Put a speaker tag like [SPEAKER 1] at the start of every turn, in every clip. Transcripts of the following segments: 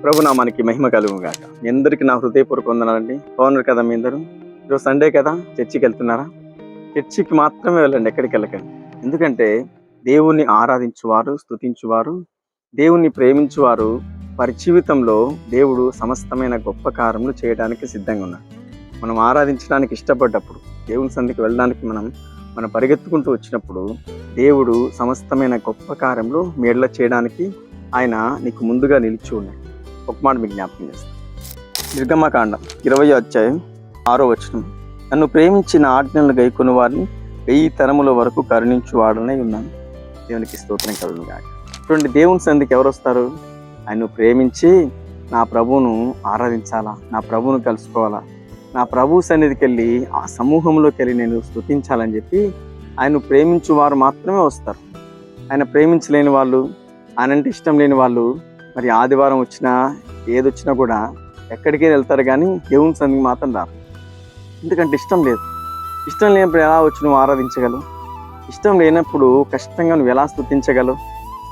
[SPEAKER 1] ప్రభు మనకి మహిమ కలుగు గాక మీ అందరికీ నా హృదయపూర్వక వందనాలండి. బాగున్నారు కదా మీ అందరూ? ఈరోజు సండే కదా? చర్చికి వెళ్తున్నారా? చర్చికి మాత్రమే వెళ్ళండి ఎక్కడికి వెళ్ళకండి. ఎందుకంటే దేవుణ్ణి ఆరాధించువారు స్తుతించువారు దేవుణ్ణి ప్రేమించువారు వారి జీవితంలో దేవుడు సమస్తమైన గొప్ప కార్యములు చేయడానికి సిద్ధంగా ఉన్నారు. మనం ఆరాధించడానికి ఇష్టపడ్డప్పుడు దేవుని సందికి వెళ్ళడానికి మనం మనం పరిగెత్తుకుంటూ వచ్చినప్పుడు దేవుడు సమస్తమైన గొప్ప కార్యములు మేడల చేయడానికి ఆయన నీకు ముందుగా నిలిచి ఉన్నాడు ఒక మాట మీకు జ్ఞాపకం చేస్తాను. నిర్గమకాండం ఇరవై అధ్యాయం ఆరో వచనం. నన్ను ప్రేమించిన ఆజ్ఞలను గైకొని వారిని వెయ్యి తరముల వరకు కరుణించు వాడనే ఉన్నాను. దేవునికి స్తోత్రం కలుగును కాక ఇటువంటి దేవుని సందికి ఎవరు వస్తారు? ఆయన ప్రేమించి నా ప్రభువును ఆరాధించాలా? నా ప్రభువును కలుసుకోవాలా? నా ప్రభు సన్నిధికి వెళ్ళి ఆ సమూహంలోకి వెళ్ళి నేను స్థుతించాలని చెప్పి ఆయన ప్రేమించు వారు మాత్రమే వస్తారు. ఆయన ప్రేమించలేని వాళ్ళు ఆయన అంటే ఇష్టం లేని వాళ్ళు మరి ఆదివారం వచ్చినా ఏది వచ్చినా కూడా ఎక్కడికి వెళ్తారు కానీ దేవుని సన్నిధికి మాత్రం రారు. ఎందుకంటే ఇష్టం లేదు. ఇష్టం లేనప్పుడు ఎలా వచ్చి నువ్వు ఆరాధించగలవు? ఇష్టం లేనప్పుడు కష్టంగా నువ్వు ఎలా స్థుతించగలవు?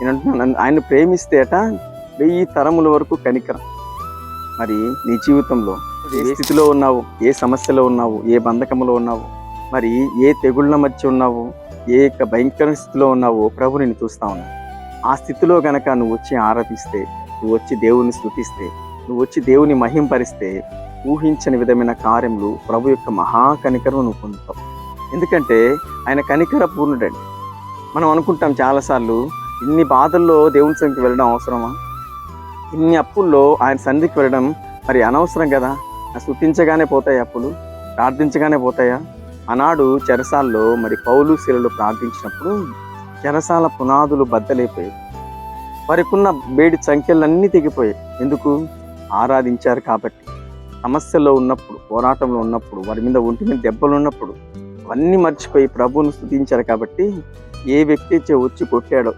[SPEAKER 1] నేను అంటున్నాను ఆయన ప్రేమిస్తేట వెయ్యి తరముల వరకు కనికరం. మరి నీ జీవితంలో ఏ స్థితిలో ఉన్నావు? ఏ సమస్యలో ఉన్నావు? ఏ బంధకంలో ఉన్నావు? మరి ఏ తెగుళ్ళ మధ్య ఉన్నావు? ఏ యొక్క భయంకర స్థితిలో ఉన్నావో? ప్రభు నేను చూస్తా ఉన్నాను ఆ స్థితిలో గనక నువ్వు వచ్చి ఆరాధిస్తే నువ్వు వచ్చి దేవుని స్థుతిస్తే నువ్వు వచ్చి దేవుని మహింపరిస్తే ఊహించని విధమైన కార్యములు ప్రభు యొక్క మహా నువ్వు పొందుతావు. ఎందుకంటే ఆయన కనికర పూర్ణుడండి. మనం అనుకుంటాం చాలాసార్లు ఇన్ని బాధల్లో దేవుని సన్నిధికి వెళ్ళడం అవసరమా? ఇన్ని అప్పుల్లో ఆయన సన్నిధికి వెళ్ళడం మరి అనవసరం కదా? స్థుతించగానే పోతాయి అప్పులు? ప్రార్థించగానే పోతాయా? ఆనాడు చెరసాల్లో మరి పౌలు శిలలు ప్రార్థించినప్పుడు చెరసాల పునాదులు బద్దలైపోయాయి. వారికున్న వేడి సంఖ్యలన్నీ తెగిపోయాయి. ఎందుకు? ఆరాధించారు కాబట్టి. సమస్యలో ఉన్నప్పుడు పోరాటంలో ఉన్నప్పుడు వారి మీద ఒంటి మీద దెబ్బలు ఉన్నప్పుడు అవన్నీ మర్చిపోయి ప్రభువును స్థుతించారు కాబట్టి ఏ వ్యక్తి అయితే వచ్చి కొట్టాడో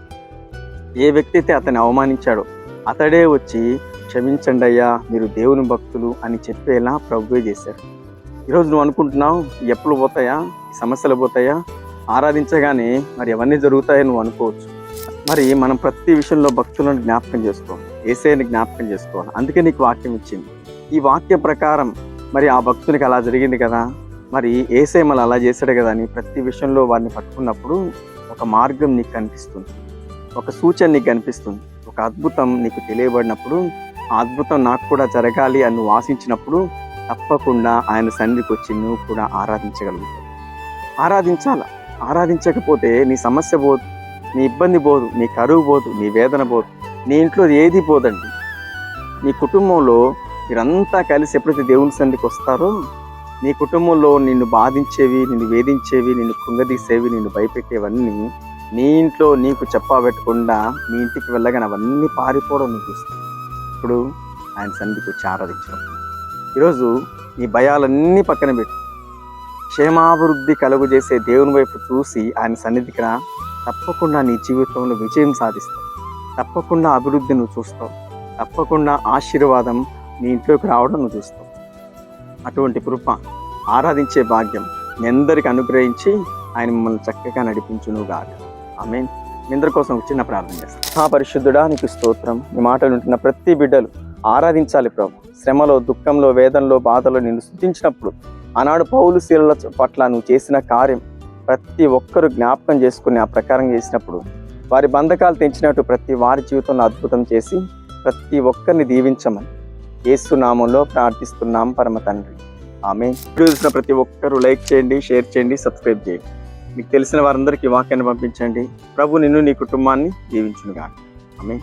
[SPEAKER 1] ఏ వ్యక్తి అయితే అతన్ని అవమానించాడో అతడే వచ్చి క్షమించండి అయ్యా మీరు దేవుని భక్తులు అని చెప్పేలా ప్రభువే చేశారు. ఈరోజు నువ్వు అనుకుంటున్నావు ఎప్పుడు పోతాయా? సమస్యలు పోతాయా? ఆరాధించగానే మరి అవన్నీ జరుగుతాయని నువ్వు అనుకోవచ్చు. మరి మనం ప్రతి విషయంలో భక్తులను జ్ఞాపకం చేసుకోవాలి. ఏసైని జ్ఞాపకం చేసుకోవాలి. అందుకే నీకు వాక్యం ఇచ్చింది. ఈ వాక్య ప్రకారం మరి ఆ భక్తునికి అలా జరిగింది కదా? మరి ఏసై మళ్ళీ అలా చేశాడు కదా అని ప్రతి విషయంలో వారిని పట్టుకున్నప్పుడు ఒక మార్గం నీకు కనిపిస్తుంది. ఒక సూచన నీకు కనిపిస్తుంది. ఒక అద్భుతం నీకు తెలియబడినప్పుడు ఆ అద్భుతం నాకు కూడా జరగాలి అని నువ్వు ఆశించినప్పుడు తప్పకుండా ఆయన సన్నిధికి వచ్చి నువ్వు కూడా ఆరాధించగలుగుతావు. ఆరాధించాలా? ఆరాధించకపోతే నీ సమస్య పోదు నీ ఇబ్బంది పోదు నీ కరువు పోదు నీ వేదన పోదు నీ ఇంట్లో ఏది పోదండి? నీ కుటుంబంలో మీరంతా కలిసి ఎప్పుడైతే దేవుని సన్నిధికి వస్తారో నీ కుటుంబంలో నిన్ను బాధించేవి నిన్ను వేధించేవి నిన్ను కుంగదీసేవి నిన్ను భయపెట్టేవన్నీ నీ ఇంట్లో నీకు చెప్పబెట్టకుండా నీ ఇంటికి వెళ్ళగానే అవన్నీ పారిపోవడం నువ్వు చూస్తావు. ఇప్పుడు ఆయన సన్నిధికి వచ్చి ఆరాధించడం. ఈరోజు నీ భయాలన్నీ పక్కన పెట్టు. క్షేమాభివృద్ధి కలుగు చేసే దేవుని వైపు చూసి ఆయన సన్నిధికి రా. తప్పకుండా నీ జీవితంలో విజయం సాధిస్తావు తప్పకుండా అభివృద్ధి నువ్వు చూస్తావు. తప్పకుండా ఆశీర్వాదం నీ ఇంట్లోకి రావడం నువ్వు చూస్తావు. అటువంటి కృప ఆరాధించే భాగ్యం మీ అందరికి అనుగ్రహించి ఆయన మిమ్మల్ని చక్కగా నడిపించును గాక. ఆమె మీ అందరి కోసం చిన్న ప్రార్థన చేస్తాను ఆ పరిశుద్ధుడా నీకు స్తోత్రం. ఈ మాటలు ఉంటున్న ప్రతి బిడ్డలు ఆరాధించాలి ప్రభు. శ్రమలో దుఃఖంలో వేదనలో బాధలో నిన్ను స్థుతించినప్పుడు ఆనాడు పౌలు శీలల పట్ల నువ్వు చేసిన కార్యం ప్రతి ఒక్కరు జ్ఞాపకం చేసుకుని ఆ ప్రకారం చేసినప్పుడు వారి బంధకాలు తెంచినట్టు ప్రతి వారి జీవితంలో అద్భుతం చేసి ప్రతి ఒక్కరిని దీవించమని ఏసునామంలో ప్రార్థిస్తున్నాం పరమ తండ్రి. ఆమె చూసిన ప్రతి ఒక్కరూ లైక్ చేయండి షేర్ చేయండి సబ్స్క్రైబ్ చేయండి. మీకు తెలిసిన వారందరికీ వాక్యాన్ని పంపించండి. ప్రభు నిన్ను నీ కుటుంబాన్ని దీవించునుగా ఆమె